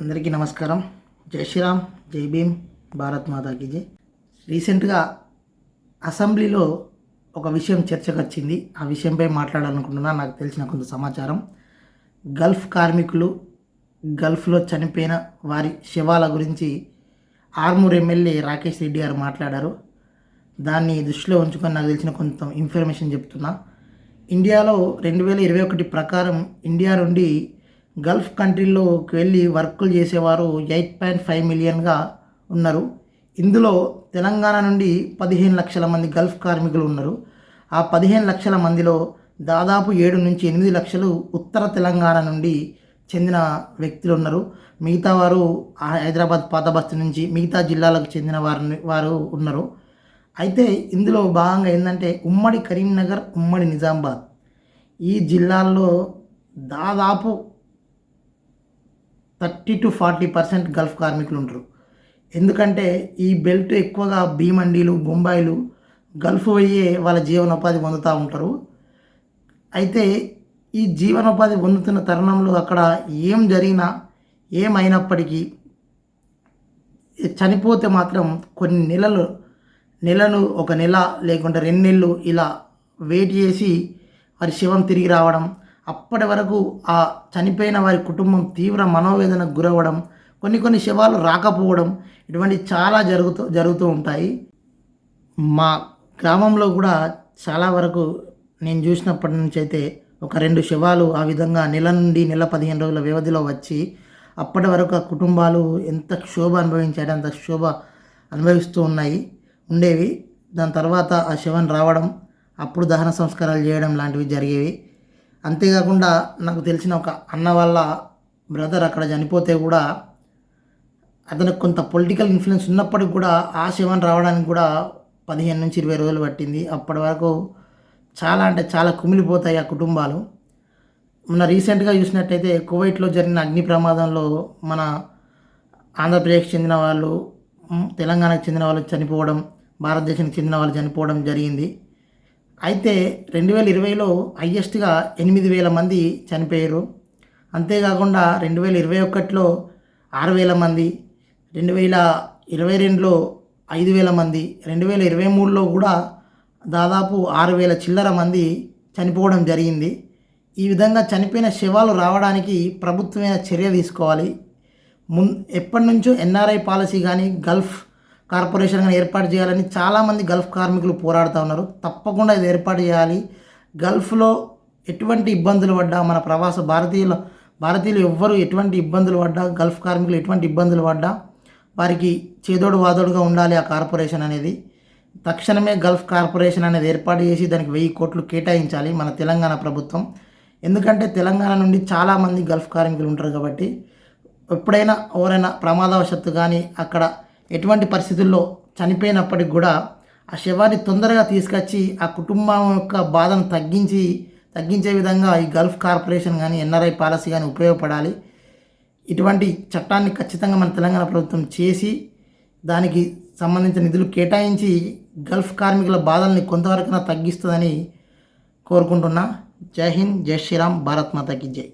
అందరికీ నమస్కారం. జై శ్రీరామ్ జై భీమ్ భారత్ మాతాకి జై. రీసెంట్గా అసెంబ్లీలో ఒక విషయం చర్చకు వచ్చింది. ఆ విషయంపై మాట్లాడాలనుకుంటున్నా నాకు తెలిసిన కొంత సమాచారం. గల్ఫ్ కార్మికులు గల్ఫ్లో చనిపోయిన వారి శవాల గురించి ఆర్మూర్ ఎమ్మెల్యే రాకేష్ రెడ్డి గారు మాట్లాడారు. దాన్ని దృష్టిలో ఉంచుకొని నాకు తెలిసిన కొంత ఇన్ఫర్మేషన్ చెప్తున్నా. ఇండియాలో రెండు వేల ఇరవై ఒకటి ప్రకారం ఇండియా నుండి గల్ఫ్ కంట్రీలోకి వెళ్ళి వర్కులు చేసేవారు ఎయిట్ పాయింట్ ఫైవ్ మిలియన్గా ఉన్నారు. ఇందులో తెలంగాణ నుండి పదిహేను లక్షల మంది గల్ఫ్ కార్మికులు ఉన్నారు. ఆ పదిహేను లక్షల మందిలో దాదాపు ఏడు నుంచి ఎనిమిది లక్షలు ఉత్తర తెలంగాణ నుండి చెందిన వ్యక్తులు ఉన్నారు. మిగతా వారు హైదరాబాద్ పాతబస్తీ నుంచి మిగతా జిల్లాలకు చెందిన వారిని వారు ఉన్నారు. అయితే ఇందులో భాగంగా ఏంటంటే ఉమ్మడి కరీంనగర్ ఉమ్మడి నిజామాబాద్. ఈ జిల్లాల్లో దాదాపు thirty to forty percent Gulf కార్మికులు ఉంటారు ఎందుకంటే ఈ బెల్ట్ ఎక్కువగా భీమండీలు బొంబాయిలు గల్ఫ్ అయ్యే వాళ్ళ జీవనోపాధి పొందుతూ ఉంటారు. అయితే ఈ జీవనోపాధి పొందుతున్న తరుణంలో అక్కడ ఏం జరిగినా ఏమైనప్పటికీ చనిపోతే మాత్రం కొన్ని నెలలు నెలను ఒక నెల లేకుంటే రెండు నెలలు ఇలా వెయిట్ చేసి వారి శివం తిరిగి రావడం అప్పటి వరకు ఆ చనిపోయిన వారి కుటుంబం తీవ్ర మనోవేదనకు గురవ్వడం కొన్ని కొన్ని శవాలు రాకపోవడం ఇటువంటి చాలా జరుగుతూ జరుగుతూ ఉంటాయి. మా గ్రామంలో కూడా చాలా వరకు నేను చూసినప్పటి నుంచి అయితే ఒక రెండు శవాలు ఆ విధంగా నెల నుండి నెల పదిహేను రోజుల వ్యవధిలో వచ్చి అప్పటి వరకు ఆ కుటుంబాలు ఎంత క్షోభ అనుభవించాడు అంత క్షోభ అనుభవిస్తూ ఉన్నాయి ఉండేవి. దాని తర్వాత ఆ శవం రావడం అప్పుడు దహన సంస్కారాలు చేయడం లాంటివి జరిగేవి. అంతేకాకుండా నాకు తెలిసిన ఒక అన్న వాళ్ళ బ్రదర్ అక్కడ చనిపోతే కూడా అతనికి కొంత పొలిటికల్ ఇన్ఫ్లుయెన్స్ ఉన్నప్పటికి కూడా ఆ శవం రావడానికి కూడా పదిహేను నుంచి ఇరవై రోజులు పట్టింది. అప్పటి వరకు చాలా అంటే చాలా కుమిలిపోతాయి ఆ కుటుంబాలు. మన రీసెంట్గా చూసినట్టయితే కువైట్లో జరిగిన అగ్ని ప్రమాదంలో మన ఆంధ్రప్రదేశ్కి చెందిన వాళ్ళు తెలంగాణకు చెందిన వాళ్ళు చనిపోవడం భారతదేశానికి చెందిన వాళ్ళు చనిపోవడం జరిగింది. అయితే రెండు వేల ఇరవైలో హయ్యెస్ట్గా ఎనిమిది వేల మంది చనిపోయారు. అంతేకాకుండా రెండు వేల ఇరవై ఒకటిలో ఆరు వేల మంది రెండు వేల ఇరవై రెండులో ఐదు వేల మంది రెండు వేల ఇరవై మూడులో కూడా దాదాపు ఆరు వేల చిల్లర మంది చనిపోవడం జరిగింది. ఈ విధంగా చనిపోయిన శవాలు రావడానికి ప్రభుత్వమైన చర్య తీసుకోవాలి. మున్ ఎప్పటి నుంచో ఎన్ఆర్ఐ పాలసీ కానీ గల్ఫ్ కార్పొరేషన్ కానీ ఏర్పాటు చేయాలని చాలామంది గల్ఫ్ కార్మికులు పోరాడుతూ ఉన్నారు. తప్పకుండా ఇది ఏర్పాటు చేయాలి. గల్ఫ్లో ఎటువంటి ఇబ్బందులు పడ్డా మన ప్రవాస భారతీయుల భారతీయులు ఎవ్వరు ఎటువంటి ఇబ్బందులు పడ్డా గల్ఫ్ కార్మికులు ఎటువంటి ఇబ్బందులు పడ్డా వారికి చేదోడు వాదోడుగా ఉండాలి ఆ కార్పొరేషన్ అనేది. తక్షణమే గల్ఫ్ కార్పొరేషన్ అనేది ఏర్పాటు చేసి దానికి వెయ్యి కోట్లు కేటాయించాలి మన తెలంగాణ ప్రభుత్వం. ఎందుకంటే తెలంగాణ నుండి చాలామంది గల్ఫ్ కార్మికులు ఉంటారు కాబట్టి ఎప్పుడైనా ఎవరైనా ప్రమాదవశత్తు కానీ అక్కడ ఎటువంటి పరిస్థితుల్లో చనిపోయినప్పటికి కూడా ఆ శవాన్ని తొందరగా తీసుకొచ్చి ఆ కుటుంబం యొక్క బాధను తగ్గించి తగ్గించే విధంగా ఈ గల్ఫ్ కార్పొరేషన్ కానీ ఎన్ఆర్ఐ పాలసీ కానీ ఉపయోగపడాలి. ఇటువంటి చట్టాన్ని ఖచ్చితంగా మన తెలంగాణ ప్రభుత్వం చేసి దానికి సంబంధించిన నిధులు కేటాయించి గల్ఫ్ కార్మికుల బాధల్ని కొంతవరకున తగ్గిస్తుందని కోరుకుంటున్నా. జై హింద్ జై శ్రీరామ్ భారత్ మాతకి జై.